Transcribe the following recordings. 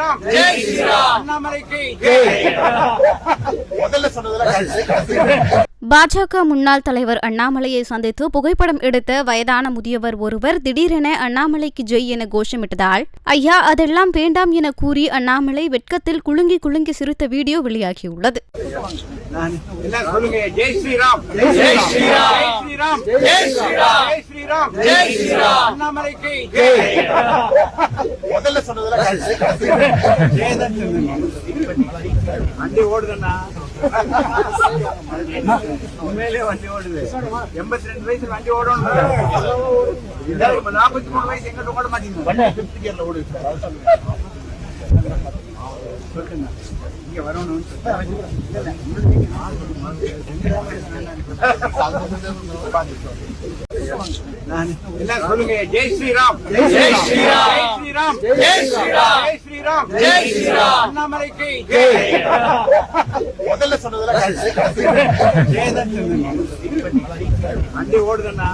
ஸ்ரீராம். ஜெய் ஸ்ரீராம். அண்ணாமலைக்கு முதல்ல சொன்னதெல்லாம் பாஜக முன்னாள் தலைவர் அண்ணாமலையை சந்தித்து புகைப்படம் எடுத்த வயதான முதியவர் ஒருவர் திடீரென அண்ணாமலைக்கு ஜெய் என கோஷமிட்டதால் ஐயா அதெல்லாம் வேண்டாம் என கூறி அண்ணாமலை வெட்கத்தில் குலுங்கி குலுங்கி சிரித்த வீடியோ வெளியாகியுள்ளது. முதல்ல சொன்னதெல்லாம் வண்டி ஓடுதுண்ணா. உண்மையிலே வண்டி ஓடுது. எண்பத்தி ரெண்டு வயசு வண்டி ஓடணும் நாற்பத்தி மூணு வயசு எங்கிட்ட ஓட மாட்டேங்குது? இங்க வரணும் எல்லாம் சொல்லுங்க ஜெய் ஸ்ரீராம். ஜெய் ஸ்ரீராம் ஜெய் ஸ்ரீராம் ஜெய் ஸ்ரீராம் ஜெய் ஸ்ரீராம் அண்ணாமலைக்கு ஜெய் முதல்ல சொன்னதெல்லாம் வண்டி ஓடுதுண்ணா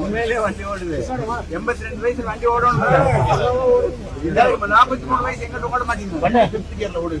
உண்மையிலே வண்டி ஓடுது எண்பத்தி ரெண்டு வயசுல வண்டி ஓடணும் நாற்பத்தி மூணு வயசு எங்கிட்ட ஓட மாட்டேங்குது ஓடுது